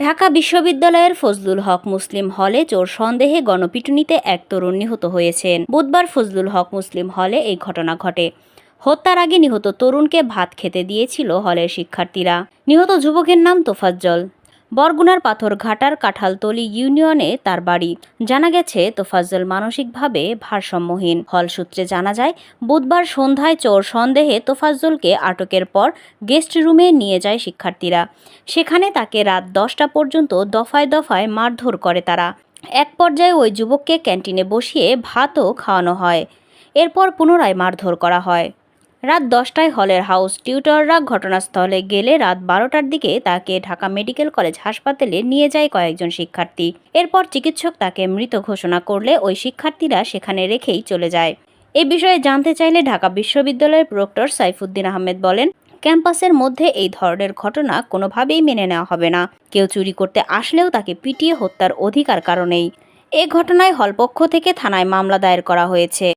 ঢাকা বিশ্ববিদ্যালয়ের ফজলুল হক মুসলিম হলে চোর সন্দেহে গণপিটুনিতে এক তরুণ নিহত হয়েছেন। বুধবার ফজলুল হক মুসলিম হলে এই ঘটনা ঘটে। হত্যার আগে নিহত তরুণকে ভাত খেতে দিয়েছিল হলের শিক্ষার্থীরা। নিহত যুবকের নাম তোফাজ্জল। বরগুনার পাথরঘাটার কাঁঠালতলি ইউনিয়নে তার বাড়ি। জানা গেছে, তোফাজ্জল মানসিকভাবে ভারসাম্যহীন। হল সূত্রে জানা যায়, বুধবার সন্ধ্যায় চোর সন্দেহে তোফাজ্জলকে আটকের পর গেস্ট রুমে নিয়ে যায় শিক্ষার্থীরা। সেখানে তাকে রাত দশটা পর্যন্ত দফায় দফায় মারধর করে তারা। এক পর্যায়ে ওই যুবককে ক্যান্টিনে বসিয়ে ভাতও খাওয়ানো হয়। এরপর পুনরায় মারধর করা হয়। রাত দশটায় হলের হাউস টিউটররা ঘটনাস্থলে গেলে রাত বারোটার দিকে তাকে ঢাকা মেডিকেল কলেজ হাসপাতালে নিয়ে যায় কয়েকজন শিক্ষার্থী। এরপর চিকিৎসক তাকে মৃত ঘোষণা করলে ওই শিক্ষার্থীরা সেখানে রেখেই চলে যায়। এ বিষয়ে জানতে চাইলে ঢাকা বিশ্ববিদ্যালয়ের প্রক্টর সাইফুদ্দিন আহমেদ বলেন, ক্যাম্পাসের মধ্যে এই ধরনের ঘটনা কোনোভাবেই মেনে নেওয়া হবে না। কেউ চুরি করতে আসলেও তাকে পিটিয়ে হত্যার অধিকার কারণেই। এ ঘটনায় হলপক্ষ থেকে থানায় মামলা দায়ের করা হয়েছে।